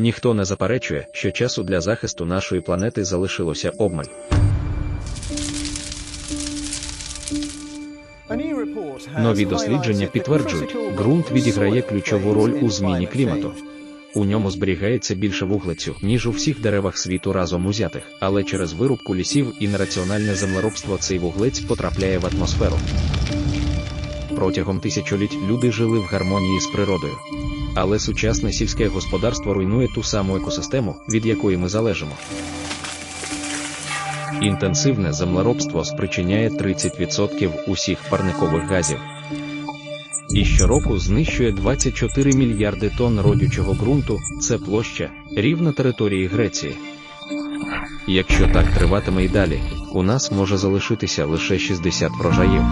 Ніхто не заперечує, що часу для захисту нашої планети залишилося обмаль. Нові дослідження підтверджують, ґрунт відіграє ключову роль у зміні клімату. У ньому зберігається більше вуглецю, ніж у всіх деревах світу разом узятих, але через вирубку лісів і нераціональне землеробство цей вуглець потрапляє в атмосферу. Протягом тисячоліть люди жили в гармонії з природою. Але сучасне сільське господарство руйнує ту саму екосистему, від якої ми залежимо. Інтенсивне землеробство спричиняє 30% усіх парникових газів. І щороку знищує 24 мільярди тонн родючого ґрунту, це площа, рівна території Греції. Якщо так триватиме і далі, у нас може залишитися лише 60 врожаїв.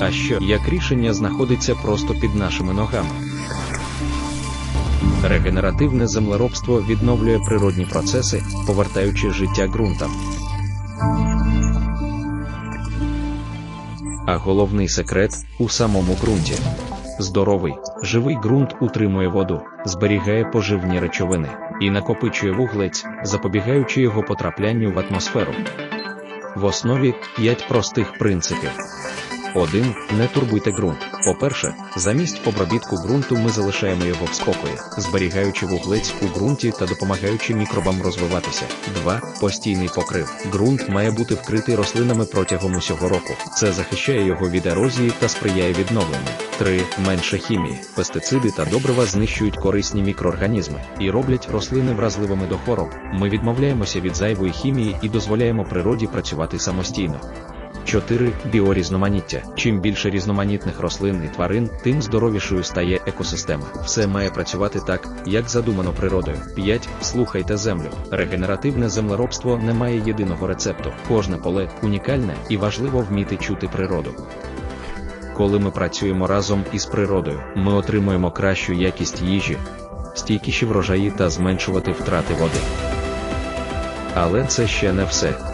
А що, як рішення знаходиться просто під нашими ногами? Регенеративне землеробство відновлює природні процеси, повертаючи життя ґрунтам. А головний секрет у самому ґрунті. Здоровий, живий ґрунт утримує воду, зберігає поживні речовини і накопичує вуглець, запобігаючи його потраплянню в атмосферу. В основі 5 простих принципів. 1. Не турбуйте ґрунт. По-перше, замість обробітку ґрунту ми залишаємо його в спокої, зберігаючи вуглець у ґрунті та допомагаючи мікробам розвиватися. 2. Постійний покрив. Ґрунт має бути вкритий рослинами протягом усього року. Це захищає його від ерозії та сприяє відновленню. 3. Менше хімії. Пестициди та добрива знищують корисні мікроорганізми і роблять рослини вразливими до хвороб. Ми відмовляємося від зайвої хімії і дозволяємо природі працювати самостійно. 4. Біорізноманіття. Чим більше різноманітних рослин і тварин, тим здоровішою стає екосистема. Все має працювати так, як задумано природою. 5. Слухайте землю. Регенеративне землеробство не має єдиного рецепту. Кожне поле унікальне і важливо вміти чути природу. Коли ми працюємо разом із природою, ми отримуємо кращу якість їжі, стійкіші врожаї та зменшувати втрати води. Але це ще не все.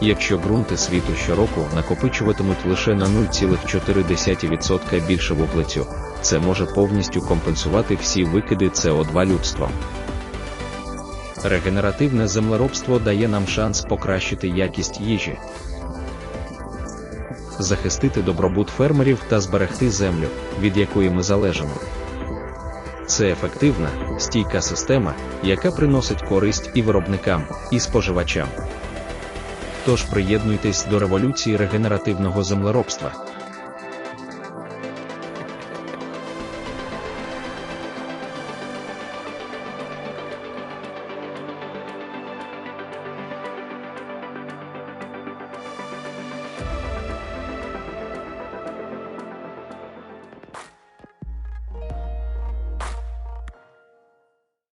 Якщо ґрунти світу щороку накопичуватимуть лише на 0,4% більше вуглецю, це може повністю компенсувати всі викиди СО2 людством. Регенеративне землеробство дає нам шанс покращити якість їжі, захистити добробут фермерів та зберегти землю, від якої ми залежимо. Це ефективна, стійка система, яка приносить користь і виробникам, і споживачам. Тож приєднуйтесь до революції регенеративного землеробства.